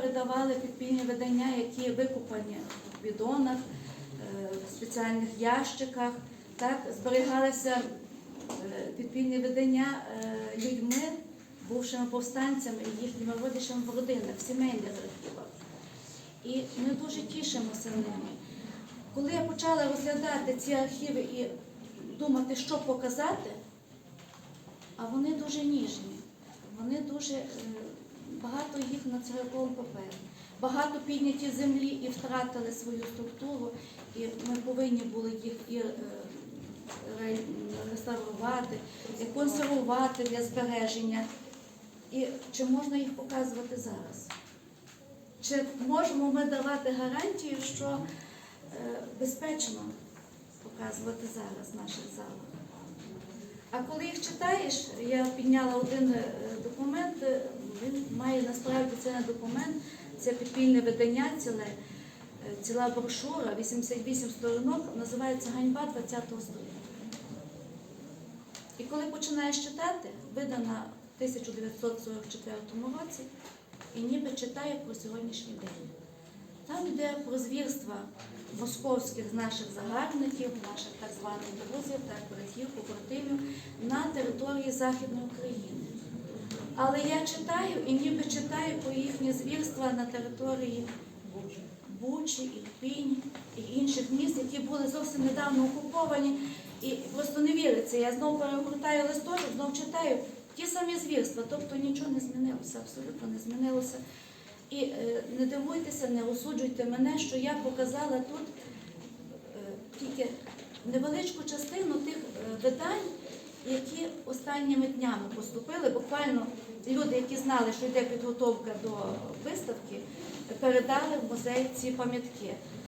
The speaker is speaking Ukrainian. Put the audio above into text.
передавали підпільні видання, які викупані в бідонах, е, в спеціальних ящиках. Так, зберігалися е, підпільні видання е, людьми, бувшими повстанцями і їхніми родичами в родинах, в сімейних архівах. І ми дуже тішимося ними. Коли я почала розглядати ці архіви і думати, що показати, а вони дуже ніжні, вони дуже е, багато їх на церковному папері, багато підняті землі і втратили свою структуру, і ми повинні були їх і е, реставрувати, і консервувати для збереження. І чи можна їх показувати зараз? Чи можемо ми давати гарантію, що е, безпечно показувати зараз в наших? А коли їх читаєш, я підняла один е, документ, має насправді це не документ, це підпільне видання, ціле, е, ціла брошура, 88 сторінок, називається Ганьба 20-го століття. І коли починаєш читати, видана в 1944 році, і ніби читає про сьогоднішній день. Там йде про звірства московських наших загарбників, наших так званих друзів, так братів, побратимів на території Західної України. Але я читаю і ніби читаю про їхні звірства на території Бучі, Ірпінь і інших міст, які були зовсім недавно окуповані. І просто не віриться. Я знову перегортаю листочок, знову читаю ті самі звірства, тобто нічого не змінилося, абсолютно не змінилося. І е, не дивуйтеся, не осуджуйте мене, що я показала тут е, тільки невеличку частину тих е, видань, які останніми днями поступили. Буквально люди, які знали, що йде підготовка до виставки, передали в музей ці пам'ятки.